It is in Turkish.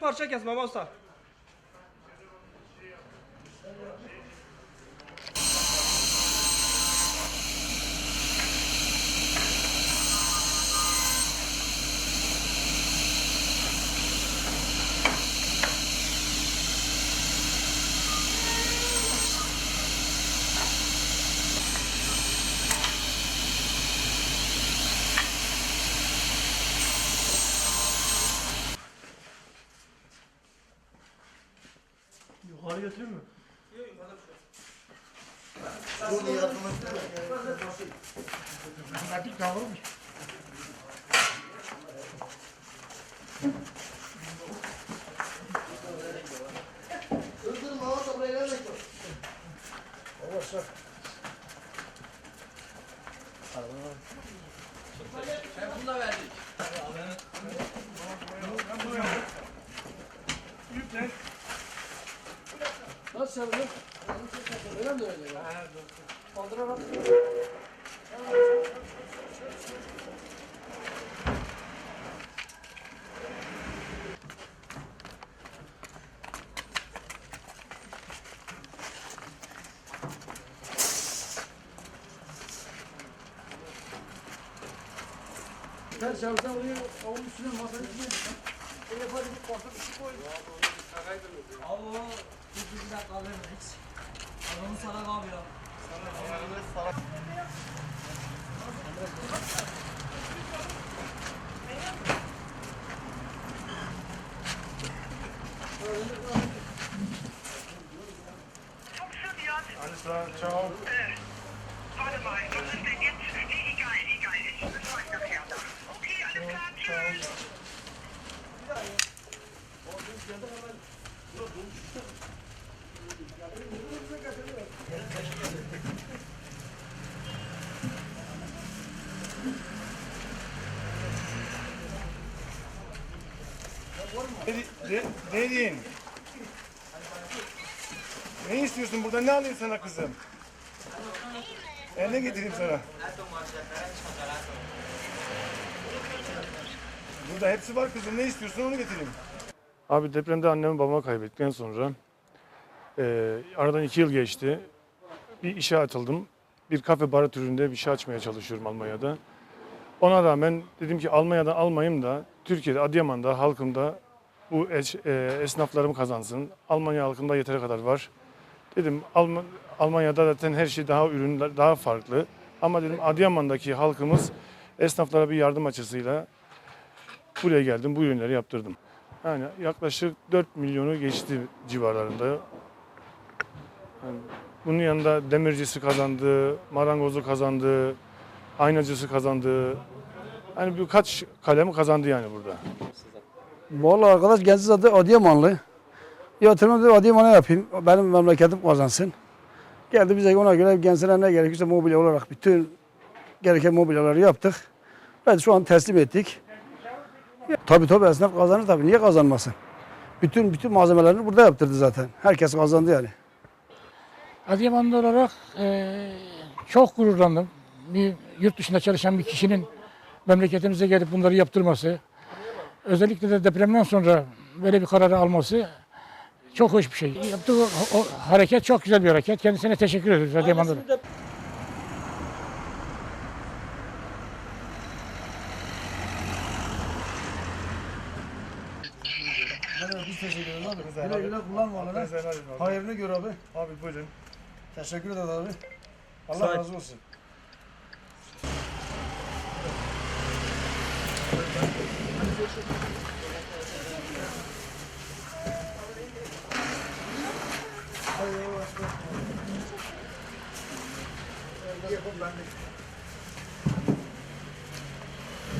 parça kes Mehmet Yukarı götüreyim mi? Hadi yavrum. Nasıl çalıyor? Öyle mi öyle? Kaldırarak. Her çalışan oraya avun üstüne masanın üstüne. Öyle yapar bir korkak bir şey koy. Abi o bir dakika alırım hiç. Adamın salak abi ya. Funktioniert. Alles klar, ciao. Äh, warte mal, was ist denn jetzt? Egal, egal. Ich besorge nachher nach. Okay, alles klar, tschüss. Ne, ne, diyeyim? Ne istiyorsun burada? Ne alayım sana kızım? E ne getireyim sana? Burada hepsi var kızım. Ne istiyorsun onu getireyim. Abi depremde annemi babamı kaybettikten sonra e, aradan iki yıl geçti. Bir işe atıldım. Bir kafe bar türünde bir şey açmaya çalışıyorum Almanya'da. Ona rağmen dedim ki Almanya'dan almayayım da Türkiye'de Adıyaman'da halkımda bu es- e, esnaflarım kazansın. Almanya halkında yeteri kadar var. Dedim Alm- Almanya'da zaten her şey daha ürünler daha farklı. Ama dedim Adıyaman'daki halkımız esnaflara bir yardım açısıyla buraya geldim. Bu ürünleri yaptırdım. Yani yaklaşık 4 milyonu geçti civarlarında. Bunun yanında demircisi kazandı, marangozu kazandı, aynacısı kazandı. Yani birkaç kalemi kazandı yani burada. Vallahi arkadaş kendisi adı Adıyamanlı. Yatırımı da Adıyaman'a yapayım. Benim memleketim kazansın. Geldi bize ona göre kendisine ne gerekirse mobilya olarak bütün gereken mobilyaları yaptık. Ve şu an teslim ettik. Tabii tabii esnaf kazanır tabii. Niye kazanmasın? Bütün bütün malzemelerini burada yaptırdı zaten. Herkes kazandı yani. Adıyamanlı olarak eee, çok gururlandım. Bir yurt dışında çalışan bir kişinin memleketimize gelip bunları yaptırması, özellikle de depremden sonra böyle bir kararı alması çok hoş bir şey. Yaptığı o, o hareket çok güzel bir hareket. Kendisine teşekkür ediyoruz Adıyamanlı. olarak. Biz teşekkür ederiz abi. Güzel Güle abi. güle kullanma bakalım. Hayırını gör abi. Abi buyurun. Teşekkür ederiz abi. Allah razı olsun.